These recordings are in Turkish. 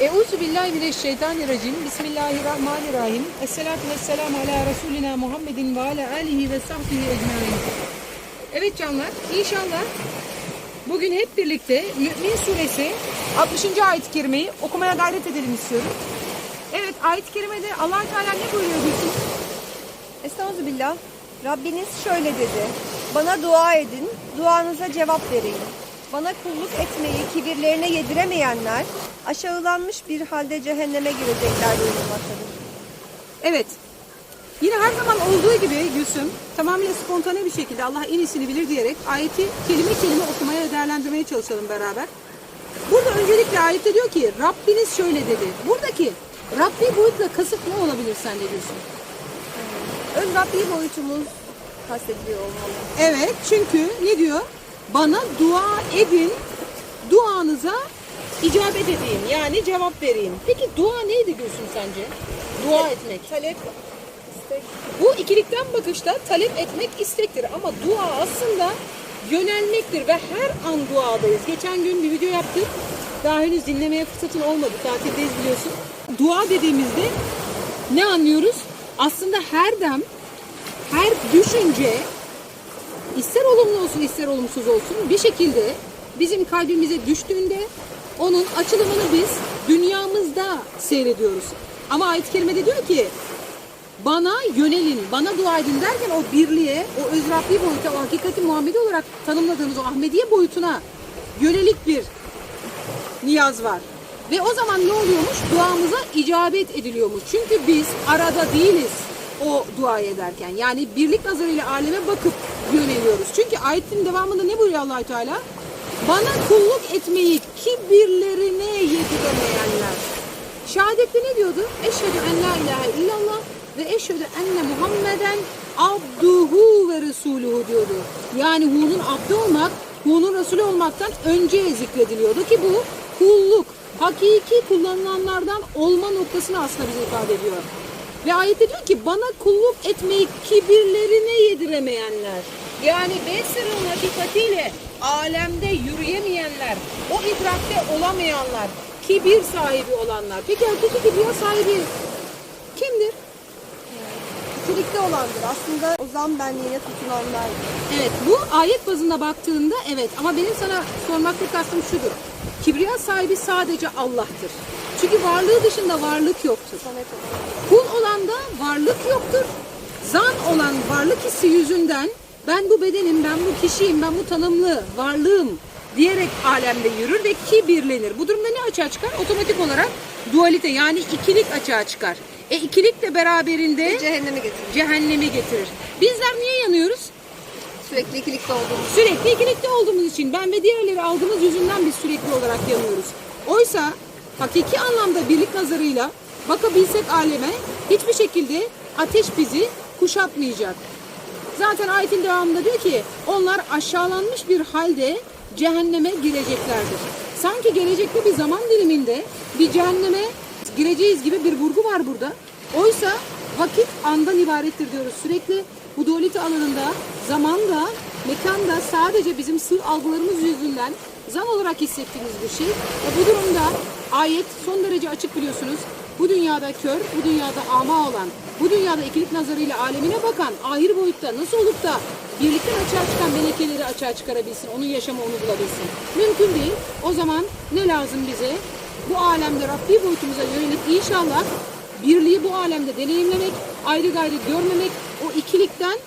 Euzu billahi mineşşeytanirracim. Bismillahirrahmanirrahim. Esselatu vesselamu ala Resulina Muhammedin ve ala alihi ve sahbihi ecmaîn. Evet canlar, inşallah bugün hep birlikte Mü'min suresi 60. ayet-i kerimeyi okumaya gayret edelim istiyorum. Evet, ayet-i kerimede allah Teala ne buyuruyor Gülsüm? Estağfirullah. Rabbiniz şöyle dedi. Bana dua edin, duanıza cevap vereyim. Bana kulluk etmeyi kibirlerine yediremeyenler aşağılanmış bir halde cehenneme girecekler buyurulmaktadır. Evet. Yine her zaman olduğu gibi Gülsüm tamamen spontane bir şekilde Allah en iyisini bilir diyerek ayeti kelime kelime okumaya ve değerlendirmeye çalışalım beraber. Burada öncelikle ayette diyor ki Rabbiniz şöyle dedi. Buradaki Rabbi boyutla kasıt ne olabilir sence Gülsüm? Ön Rabbi boyutumuz kastediliyor olmalı. Evet çünkü ne diyor? Bana dua edin, duanıza icabet edeyim yani cevap vereyim. Peki dua neydi Gülsüm sence? Dua etmek. Talep, istek. Bu ikilikten bakışta talep etmek istektir ama dua aslında yönelmektir ve her an duadayız. Geçen gün bir video yaptık. Daha henüz dinlemeye fırsatın olmadı. Tatildeyiz biliyorsun. Dua dediğimizde ne anlıyoruz? Aslında her dem, her düşünce ister olumlu olsun ister olumsuz olsun bir şekilde bizim kalbimize düştüğünde onun açılımını biz dünyamızda seyrediyoruz. Ama ayet-i kerimede diyor ki bana yönelin, bana dua edin derken o birliğe, o öz Rabbi boyuta, o hakikati Muhammedi olarak tanımladığımız o Ahmediye boyutuna yönelik bir niyaz var. Ve o zaman ne oluyormuş? Duamıza icabet ediliyormuş. Çünkü biz arada değiliz o dua ederken. Yani birlik nazarıyla aleme bakıp yöneliyoruz. Çünkü ayetin devamında ne buyuruyor allah Teala? Bana kulluk etmeyi kibirlerine yediremeyenler. Şehadette ne diyordu? Eşhedü en la ilahe illallah ve eşhedü enne Muhammeden abduhu ve resuluhu diyordu. Yani Hu'nun abdi olmak, Hu'nun Resulü olmaktan önce zikrediliyordu ki bu kulluk, hakiki kullanılanlardan olma noktasını aslında bize ifade ediyor. Ve ayette diyor ki bana kulluk etmeyi kibirlerine yediremeyenler. Yani Besir'in hakikatiyle alemde yürüyemeyenler, o idrakte olamayanlar, kibir sahibi olanlar. Peki hakiki kibriya sahibi kimdir? İkilikte olandır. Aslında o zam benliğine tutunanlar. Evet bu ayet bazında baktığında evet ama benim sana sormakta kastım şudur. Kibriya sahibi sadece Allah'tır. Çünkü varlığı dışında varlık yoktur. Kul olanda varlık yoktur. Zan olan varlık hissi yüzünden ben bu bedenim, ben bu kişiyim, ben bu tanımlı varlığım diyerek alemde yürür ve kibirlenir. Bu durumda ne açığa çıkar? Otomatik olarak dualite yani ikilik açığa çıkar. E ikilik de beraberinde Cehenneme getirir. cehennemi getirir. Bizler niye yanıyoruz? Sürekli ikilikte olduğumuz. Sürekli ikilikte olduğumuz için ben ve diğerleri aldığımız yüzünden biz sürekli olarak yanıyoruz. Oysa hakiki anlamda birlik nazarıyla bakabilsek aleme hiçbir şekilde ateş bizi kuşatmayacak. Zaten ayetin devamında diyor ki onlar aşağılanmış bir halde cehenneme gireceklerdir. Sanki gelecekte bir zaman diliminde bir cehenneme gireceğiz gibi bir vurgu var burada. Oysa vakit andan ibarettir diyoruz sürekli. Bu dualite alanında zamanda, mekanda sadece bizim sığ algılarımız yüzünden zan olarak hissettiğimiz bir şey. Ve bu durumda ayet son derece açık biliyorsunuz. Bu dünyada kör, bu dünyada ama olan, bu dünyada ikilik nazarıyla alemine bakan, ahir boyutta nasıl olup da birlikten açığa çıkan melekeleri açığa çıkarabilsin, onun yaşamı onu bulabilsin. Mümkün değil. O zaman ne lazım bize? Bu alemde Rabbi boyutumuza yönelik inşallah birliği bu alemde deneyimlemek, ayrı gayrı görmemek, o ikilikten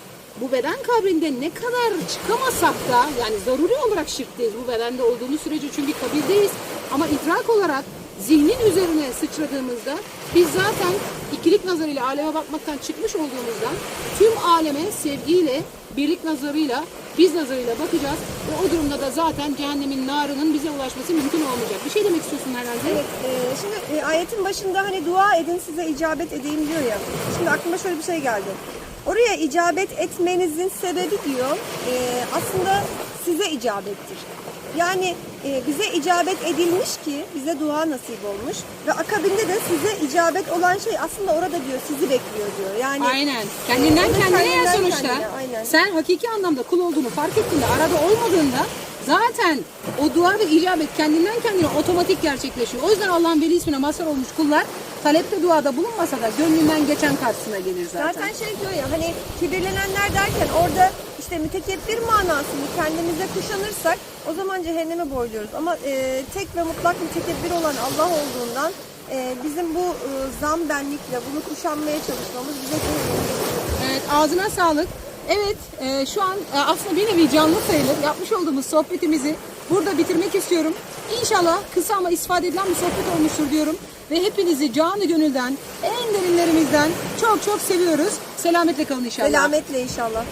bu beden kabrinde ne kadar çıkamasak da yani zaruri olarak şirkteyiz bu bedende olduğumuz sürece çünkü kabirdeyiz. Ama idrak olarak zihnin üzerine sıçradığımızda biz zaten ikilik nazarıyla aleme bakmaktan çıkmış olduğumuzdan tüm aleme sevgiyle, birlik nazarıyla, biz nazarıyla bakacağız ve o durumda da zaten cehennemin narının bize ulaşması mümkün olmayacak. Bir şey demek istiyorsun herhalde. Evet, e, şimdi e, ayetin başında hani dua edin size icabet edeyim diyor ya. Şimdi aklıma şöyle bir şey geldi. Oraya icabet etmenizin sebebi diyor e, aslında size icabettir. Yani e, bize icabet edilmiş ki bize dua nasip olmuş ve akabinde de size icabet olan şey aslında orada diyor sizi bekliyor diyor. Yani Aynen. Kendinden Onu kendine ya kendinden sonuçta. kendine, aynen. Sen hakiki anlamda kul olduğunu fark ettiğinde, arada olmadığında Zaten o dua ve icabet kendinden kendine otomatik gerçekleşiyor. O yüzden Allah'ın veli ismine mazhar olmuş kullar talepte duada bulunmasa da gönlünden geçen karşısına gelir zaten. Zaten şey diyor ya hani kibirlenenler derken orada işte mütekebbir manasını kendimize kuşanırsak o zaman cehenneme boyluyoruz. Ama e, tek ve mutlak mütekebbir olan Allah olduğundan e, bizim bu e, zam benlikle bunu kuşanmaya çalışmamız bize Evet ağzına sağlık. Evet e, şu an e, aslında bir nevi canlı sayılır. Yapmış olduğumuz sohbetimizi burada bitirmek istiyorum. İnşallah kısa ama istifade edilen bir sohbet olmuştur diyorum. Ve hepinizi canı gönülden, en derinlerimizden çok çok seviyoruz. Selametle kalın inşallah. Selametle inşallah.